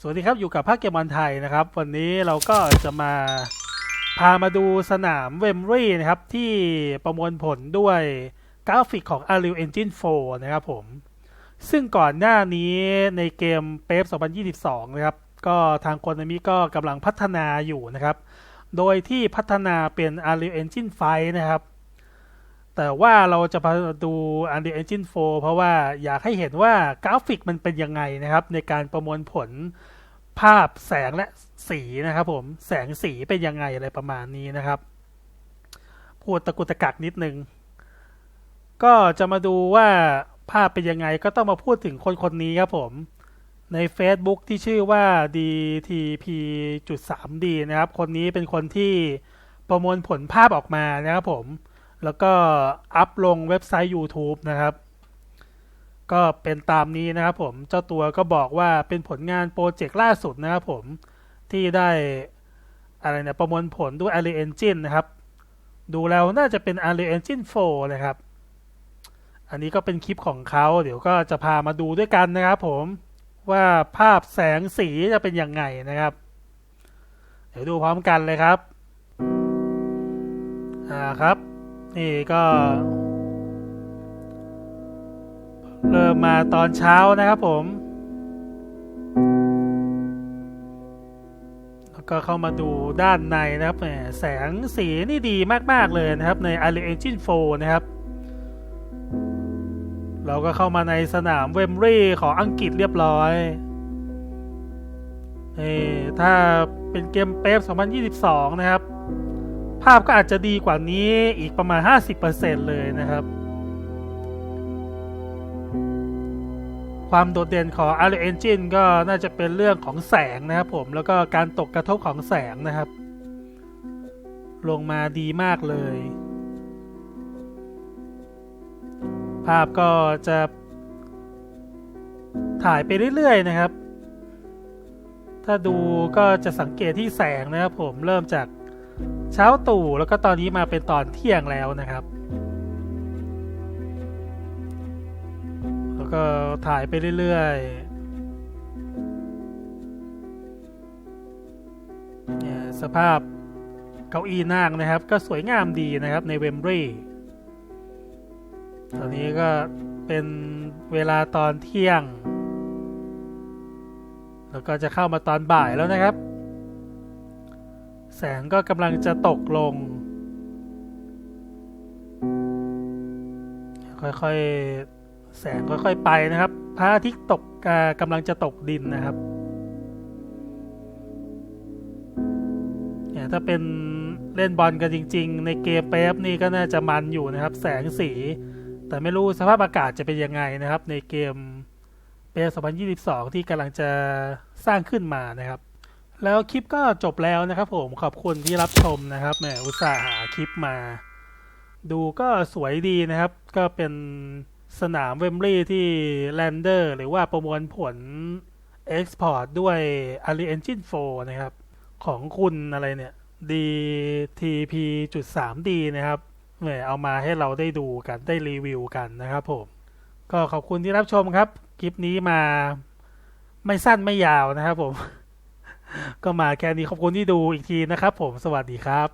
สวัสดีครับอยู่กับภาคเกมบอลไทยนะครับ วันนี้เราก็จะมาพามาดูสนามเวมรีนะครับ ที่ประมวลผลด้วยกราฟิกของ Unreal Engine 4 นะครับผม ซึ่งก่อนหน้านี้ในเกมเป๊ป2022 นะครับ ก็ทางคนนี้ก็กำลังพัฒนาอยู่นะครับ โดยที่พัฒนาเป็น Unreal Engine 5 นะครับ แต่ว่าเราจะมาดู Unreal Engine 4 เพราะว่าอยากให้เห็นว่ากราฟิกมันเป็นยังไงนะครับ ในการประมวลผลภาพแสงและสีนะครับผมแสงสีเป็นยังไงอะไรประมาณนี้นะครับ พูดตะกุตะกักนิดนึง ก็จะมาดูว่าภาพเป็นยังไงก็ต้องมาพูดถึงคนคนนี้ครับผม ใน Facebook ที่ชื่อว่า DTP.3D นะครับ คนนี้เป็นคนที่ประมวลผลภาพออกมานะครับผม แล้วก็อัพลงเว็บไซต์ YouTube นะครับ ก็เป็นตามนี้นะครับผม เจ้าตัวก็บอกว่าเป็นผลงานโปรเจกต์ล่าสุดนะครับผม ที่ได้อะไรเนี่ยประมวลผลด้วย Ali Engine นะครับ ดูแล้วน่าจะเป็น Ali Engine 4 นะครับ อันนี้ก็เป็นคลิปของเขา เดี๋ยวก็จะพามาดูด้วยกันนะครับผมว่าภาพแสงสีจะเป็นยังไงนะครับ เดี๋ยวดูพร้อมกันเลยครับ อ่าครับ นี่ก็ เริ่มมาตอนเช้านะครับผม แล้วก็เข้ามาดูด้านในนะครับแหมแสงสีนี่ดีมาก ๆ เลยนะครับใน Unreal Engine 4 นะครับ เราก็เข้ามาในสนามเวมรีของอังกฤษเรียบร้อยนี่ถ้าเป็นเกมเป๊ป2022 นะครับ ภาพก็อาจจะดีกว่านี้อีกประมาณ 50%เลยนะครับ ความโดดเด่นของ Unreal Engine ก็น่าจะเป็นเรื่องของแสงนะครับผมแล้วก็การตกกระทบของแสงนะครับ ลงมาดีมากเลย ภาพก็จะถ่ายไปเรื่อยๆนะครับ ถ้าดูก็จะสังเกตที่แสงนะครับผมเริ่มจาก เช้าตู่แล้วก็ตอนนี้มาเป็นตอนเที่ยงแล้วนะครับ แล้วก็ถ่ายไปเรื่อยๆเนี่ยสภาพเก้าอี้นั่งนะครับ ก็สวยงามดีนะครับในเวมบรีตอนนี้ก็เป็นเวลาตอนเที่ยง แล้วก็จะเข้ามาตอนบ่ายแล้วนะครับ แสงก็กำลังจะตกลง ค่อยๆ แสงค่อยๆ ไปนะครับ พระอาทิตย์ตกกำลังจะตกดินนะครับเนี่ยถ้าเป็นเล่นบอลกันจริง ๆ ในเกมเป๊ปนี่ก็น่าจะมันอยู่นะครับ แสงสี แต่ไม่รู้สภาพอากาศจะเป็นยังไงนะครับ ในเกมเป๊ป2022 ที่กำลังจะสร้างขึ้นมานะครับ แล้วคลิปก็จบแล้วนะครับผมขอบคุณที่รับชมนะครับแหมอุตส่าห์หาคลิปมา ดูก็สวยดีนะครับ ก็เป็นสนามเวมบลีที่แลนเดอร์หรือว่าประมวลผล Export ด้วย Ali Engine 4 นะครับ ของคุณอะไรเนี่ย DTP.3D นะครับแหมเอามาให้เราได้ดูกันได้รีวิวกันนะครับผม ก็ขอบคุณที่รับชมครับ คลิปนี้มาไม่สั้นไม่ยาวนะครับผม ก็มาแค่นี้ขอบคุณที่ดูอีกทีนะครับ ผมสวัสดีครับ